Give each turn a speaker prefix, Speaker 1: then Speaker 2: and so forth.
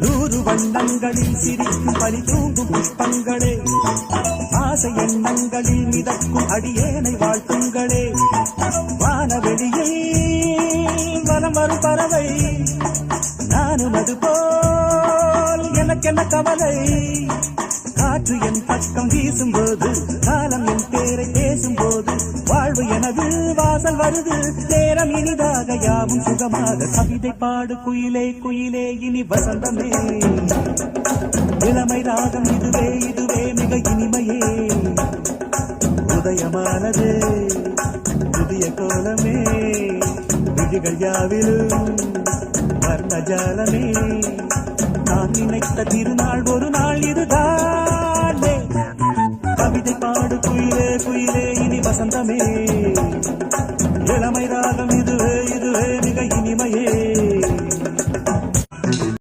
Speaker 1: நூறு வண்ணங்களில் சிரிக்கும் பனி தூங்கும் புஷ்பங்களே. ஆசை எண்ணங்களில் மிதக்கும் அடியேனை வாழ்த்துங்களே. வானவெளியில் வலம் வரும் பறவை. நானும் அது போல் எனக்கென்ன கவலை? காற்று என் பக்கம் வீசும்போது காலம் பேசும் போது வாழ்வு எனது வாசல் வருது. நேரம் இனிதாக யாவும் சுகமாக கவிதை பாடு. குயிலே குயிலே இனி வசந்தமே. இளமை ராகம் இதுவே இதுவே மிக இனிமையே. உதயமானது புதிய கோலமே. விழிகள் யாவிலும் வர்ணஜாலமே நான் நினைத்த திருநாள் ஒரு நாள் இதுதான். குயிலே குயிலே இனி வசந்தமே. இளமை ராகமே.